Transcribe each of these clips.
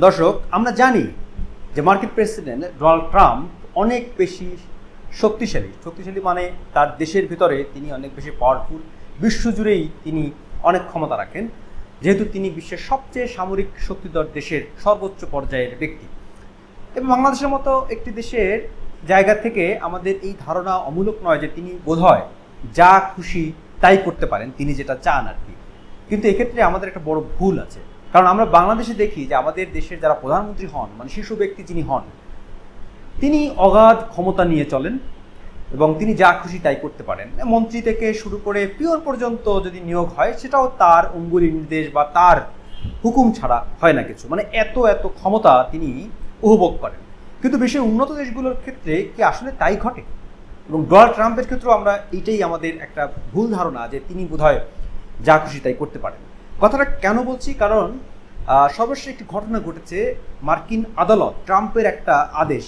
দর্শক, আমরা জানি যে মার্কিন প্রেসিডেন্ট ডোনাল্ড ট্রাম্প অনেক বেশি শক্তিশালী। শক্তিশালী মানে তার দেশের ভিতরে তিনি অনেক বেশি পাওয়ারফুল বিশ্বজুড়েই তিনি অনেক ক্ষমতা রাখেন। যেহেতু তিনি বিশ্বের সবচেয়ে সামরিক শক্তিধর দেশের সর্বোচ্চ পর্যায়ের ব্যক্তি। এবং বাংলাদেশের মতো একটি দেশের জায়গা থেকে আমাদের এই ধারণা অমূলক নয় যে তিনি বোধহয় যা খুশি তাই করতে পারেন, তিনি যেটা চান আর কি। কিন্তু এক্ষেত্রে আমাদের একটা বড় ভুল আছে। কারণ আমরা বাংলাদেশে দেখি যে আমাদের দেশের যারা প্রধানমন্ত্রী হন মানে শিশু ব্যক্তি যিনি হন, তিনি অগাধ ক্ষমতা নিয়ে চলেন এবং তিনি যা খুশি তাই করতে পারেন। মন্ত্রী থেকে শুরু করে পিওর পর্যন্ত যদি নিয়োগ হয়, সেটাও তার অঙ্গুলি নির্দেশ বা তার হুকুম ছাড়া হয় না কিছু। মানে এত এত ক্ষমতা তিনি উপভোগ করেন। কিন্তু বিশ্বের উন্নত দেশগুলোর ক্ষেত্রে কি আসলে তাই ঘটে? এবং ডোনাল্ড ট্রাম্পের ক্ষেত্রেও আমরা এইটাই আমাদের একটা ভুল ধারণা যে তিনি বোধহয় যা খুশি তাই করতে পারেন। কথাটা কেন বলছি? কারণ সর্বশেষ একটি ঘটনা ঘটেছে মার্কিন আদালত ট্রাম্পের একটা আদেশ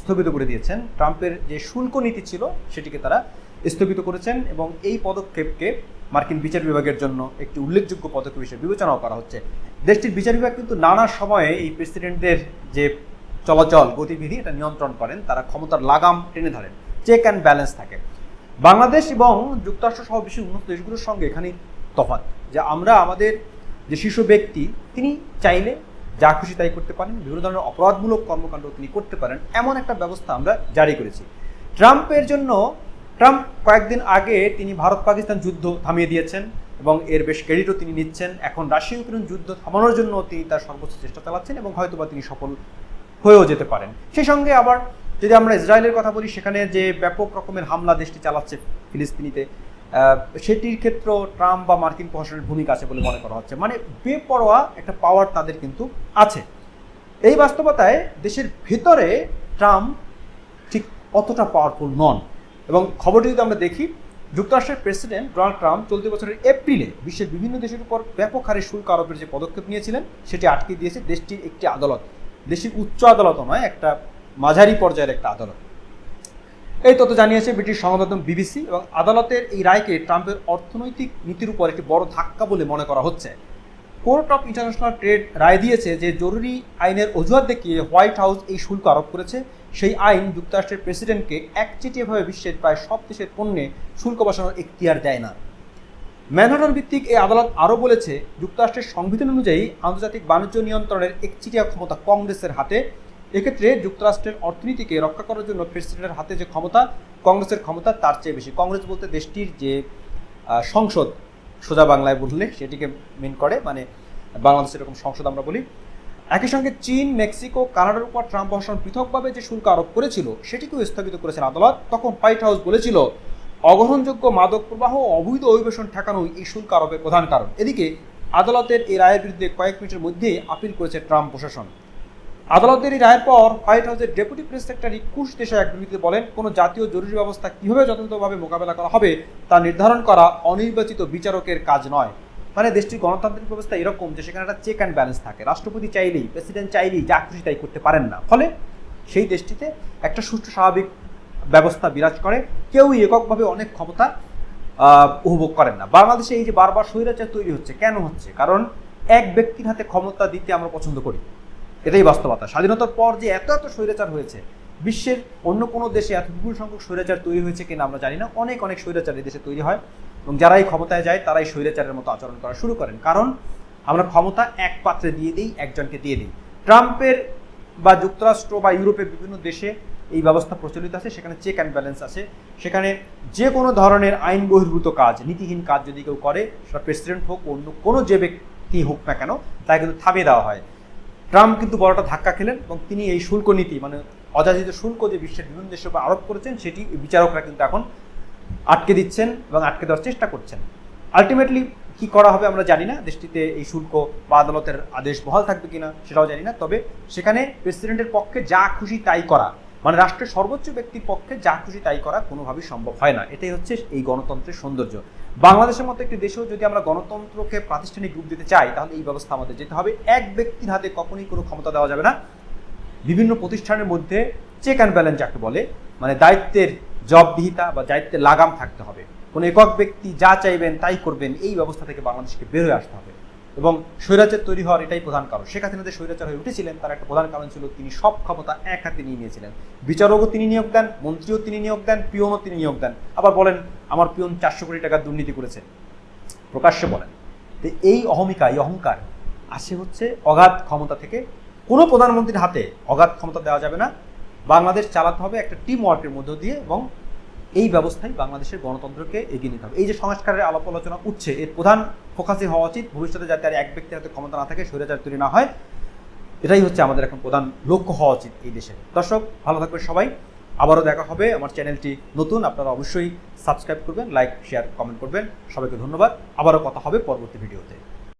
স্থগিত করে দিয়েছেন। ট্রাম্পের যে শুল্ক নীতি ছিল, সেটিকে তারা স্থগিত করেছেন এবং এই পদক্ষেপকে মার্কিন বিচার বিভাগের জন্য একটি উল্লেখযোগ্য পদক্ষেপ হিসেবে বিবেচনাও করা হচ্ছে। দেশটির বিচার বিভাগ কিন্তু নানা সময়ে এই প্রেসিডেন্টদের যে চলাচল, গতিবিধি, এটা নিয়ন্ত্রণ করেন। তারা ক্ষমতার লাগাম টেনে ধরেন। চেক অ্যান্ড ব্যালেন্স থাকে। বাংলাদেশ এবং যুক্তরাষ্ট্র সহ বিশ্বের উন্নত দেশগুলোর সঙ্গে এখানে তফাৎ, যে আমরা আমাদের যে শিশু ব্যক্তি, তিনি চাইলে যা খুশি তাই করতে পারেন, বিভিন্ন ধরনের অপরাধমূলক কর্মকাণ্ড তিনি করতে পারেন, এমন একটা ব্যবস্থা আমরা জারি করেছি। ট্রাম্পের জন্য, ট্রাম্প কয়েকদিন আগে তিনি ভারত পাকিস্তান যুদ্ধ থামিয়ে দিয়েছেন এবং এর বেশ ক্রেডিটও তিনি নিচ্ছেন। এখন রাশিয়া ইউক্রেন যুদ্ধ থামানোর জন্য তিনি তার সর্বোচ্চ চেষ্টা চালাচ্ছেন এবং হয়তোবা তিনি সফল হয়েও যেতে পারেন। সেই সঙ্গে আবার যদি আমরা ইসরায়েলের কথা বলি, সেখানে যে ব্যাপক রকমের হামলা দেশটি চালাচ্ছে ফিলিস্তিনিতে সেটির ক্ষেত্রেও ট্রাম্প বা মার্কিন প্রশাসনের ভূমিকা আছে বলে মনে করা হচ্ছে। মানে বেপরোয়া একটা পাওয়ার তাদের কিন্তু আছে। এই বাস্তবতায় দেশের ভেতরে ট্রাম্প ঠিক অতটা পাওয়ারফুল নন। এবং খবরটি যদি আমরা দেখি, যুক্তরাষ্ট্রের প্রেসিডেন্ট ডোনাল্ড ট্রাম্প চলতি বছরের এপ্রিলে বিশ্বের বিভিন্ন দেশের উপর ব্যাপক হারে শুল্ক আরোপের যে পদক্ষেপ নিয়েছিলেন, সেটি আটকে দিয়েছে দেশটির একটি আদালত। দেশটির উচ্চ আদালতও নয়, একটা মাঝারি পর্যায়ের একটা আদালত। এই তথ্য জানিয়েছে ব্রিটিশ সংবাদমাধ্যম বিবিসি এবং আদালতের এই রায়কে ট্রাম্পের অর্থনৈতিক নীতির উপর একটি বড় ধাক্কা বলে মনে করা হচ্ছে। কোর্ট অফ ইন্টারন্যাশনাল ট্রেড রায় দিয়েছে যে জরুরি আইনের অজুহাত দেখিয়ে হোয়াইট হাউস এই শুল্ক আরোপ করেছে। সেই আইন যুক্তরাষ্ট্রের প্রেসিডেন্টকে একচেটিয়াভাবে বিশ্বের প্রায় সব দেশের পণ্যে শুল্ক বসানোর এখতিয়ার দেয় না। ম্যানহাটন ভিত্তিক এই আদালত আরও বলেছে, যুক্তরাষ্ট্রের সংবিধান অনুযায়ী আন্তর্জাতিক বাণিজ্য নিয়ন্ত্রণের একচিটিয়া ক্ষমতা কংগ্রেসের হাতে। এক্ষেত্রে যুক্তরাষ্ট্রের অর্থনীতিকে রক্ষা করার জন্য প্রেসিডেন্টের হাতে যে ক্ষমতা, কংগ্রেসের ক্ষমতা, তার চেয়ে বেশি। কংগ্রেস বলতে দেশটির যে সংসদ, সোজা বাংলায় বললে সেটিকে মিন করে মানে বাংলাদেশের এরকম সংসদ আমরা বলি। একই সঙ্গে চীন, মেক্সিকো, কানাডার উপর ট্রাম্প প্রশাসন পৃথকভাবে যে শুল্ক আরোপ করেছিল, সেটিকেও স্থগিত করেছেন আদালত। তখন হোয়াইট হাউস বলেছিল অগ্রহণযোগ্য মাদক প্রবাহ ও অবৈধ অভিবেশন ঠেকানোই এই শুল্ক আরোপের প্রধান কারণ। এদিকে আদালতের এই রায়ের বিরুদ্ধে কয়েক মিনিটের মধ্যেই আপিল করেছে ট্রাম্প প্রশাসন। আদালতের এই রায়ের পর হোয়াইট হাউসের ডেপুটি প্রেস সেক্রেটারি কুশ দেশে এক বিবৃতিতে বলেন, কোনো জাতীয় জরুরি ব্যবস্থা কীভাবে যথাযথভাবে মোকাবেলা করা হবে তা নির্ধারণ করা অনির্বাচিত বিচারকের কাজ নয়। মানে দেশটির গণতান্ত্রিক ব্যবস্থা এরকম যে সেখানে একটা চেক অ্যান্ড ব্যালেন্স থাকে। রাষ্ট্রপতি চাইলেই প্রেসিডেন্ট চাইলেই যা খুশি তাই করতে পারেন না। ফলে সেই দেশটিতে একটা সুষ্ঠু স্বাভাবিক ব্যবস্থা বিরাজ করে। কেউই এককভাবে অনেক ক্ষমতা উপভোগ করেন না। বাংলাদেশে এই যে বারবার স্বৈরাচার তৈরি হচ্ছে, কেন হচ্ছে? কারণ এক ব্যক্তির হাতে ক্ষমতা দিতে আমরা পছন্দ করি। এটাই বাস্তবতা। স্বাধীনতার পর যে এত এত স্বৈরাচার হয়েছে, বিশ্বের অন্য কোনো দেশে এত বিপুল সংখ্যক স্বৈরাচার তৈরি হয়েছে কিনা আমরা জানি না। অনেক অনেক স্বৈরাচার এই দেশে তৈরি হয় এবং যারাই ক্ষমতায় যায়, তারাই স্বৈরাচারের মতো আচরণ করা শুরু করেন। কারণ আমরা ক্ষমতা এক পাত্রে দিয়ে দিই, একজনকে দিয়ে দিই। ট্রাম্পের বা যুক্তরাষ্ট্র বা ইউরোপের বিভিন্ন দেশে এই ব্যবস্থা প্রচলিত আছে, সেখানে চেক অ্যান্ড ব্যালেন্স আছে। সেখানে যে কোনো ধরনের আইন বহির্ভূত কাজ, নীতিহীন কাজ যদি কেউ করে সেটা প্রেসিডেন্ট হোক, অন্য কোনো যে ব্যক্তি হোক না কেন, তাকে কিন্তু থামিয়ে দেওয়া হয়। ট্রাম্প কিন্তু বড়টা ধাক্কা খেলেন এবং তিনি এই শুল্ক নীতি মানে অযাচিত শুল্ক যে বিশ্বের বিভিন্ন দেশের উপর আরোপ করেছেন, সেটি বিচারকরা কিন্তু এখন আটকে দিচ্ছেন এবং আটকে দেওয়ার চেষ্টা করছেন। আলটিমেটলি কি করা হবে আমরা জানি না, দেশটিতে এই শুল্ক বা আদালতের আদেশ বহাল থাকবে কিনা সেটাও জানি না, তবে সেখানে প্রেসিডেন্টের পক্ষে যা খুশি তাই করা মানে রাষ্ট্রের সর্বোচ্চ ব্যক্তির পক্ষে যা খুশি তাই করা কোনোভাবেই সম্ভব হয় না। এটাই হচ্ছে এই গণতন্ত্রের সৌন্দর্য। বাংলাদেশের মতো একটি দেশেও যদি আমরা গণতন্ত্রকে প্রাতিষ্ঠানিক রূপ দিতে চাই, তাহলে এই ব্যবস্থা আমাদের যেতে হবে। এক ব্যক্তির হাতে কখনোই কোনো ক্ষমতা দেওয়া যাবে না। বিভিন্ন প্রতিষ্ঠানের মধ্যে চেক অ্যান্ড ব্যালেন্স যাকে বলে মানে দায়িত্বের জবাবদিহিতা বা দায়িত্বের লাগাম থাকতে হবে। কোনো একক ব্যক্তি যা চাইবেন তাই করবেন, এই ব্যবস্থা থেকে বাংলাদেশকে বের হয়ে আসতে হবে। এবং স্বৈরাচার তৈরি হওয়ার এটাই প্রধান কারণ। শেখ হাসিনা যে স্বৈরাচার হয়ে উঠেছিলেন, তার একটা প্রধান কারণ ছিল তিনি সব ক্ষমতা এক হাতে নিয়ে নিয়েছিলেন। বিচারকও তিনি নিয়োগ দেন, মন্ত্রীও তিনি নিয়োগ দেন, পিয়নও তিনি নিয়োগ দেন। আবার বলেন, আমার পিয়ন চারশো কোটি টাকার দুর্নীতি করেছে। প্রকাশ্যে বলেন। তো এই অহমিকা, এই অহংকার আসে হচ্ছে অগাধ ক্ষমতা থেকে। কোনো প্রধানমন্ত্রীর হাতে অগাধ ক্ষমতা দেওয়া যাবে না। বাংলাদেশ চালাতে হবে একটা টিম ওয়ার্কের মধ্য দিয়ে এবং এই ব্যবস্থায় বাংলাদেশের গণতন্ত্রকে এগিয়ে নিতে হবে। এই যে সংস্কারের আলাপ আলোচনা উঠছে, এর প্রধান ফোকাসই হওয়া উচিত। ভবিষ্যতে যাতে আর এক ব্যক্তির হাতে ক্ষমতা না থাকে, স্বৈরাচার তৈরি না হয়। এটাই হচ্ছে আমাদের এখন প্রধান লক্ষ্য হওয়া উচিত এই দেশে। দর্শক, ভালো থাকবেন সবাই। আবারও দেখা হবে। আমার চ্যানেলটি নতুন, আপনারা অবশ্যই সাবস্ক্রাইব করবেন, লাইক, শেয়ার, কমেন্ট করবেন। সবাইকে ধন্যবাদ। আবারও কথা হবে পরবর্তী ভিডিওতে।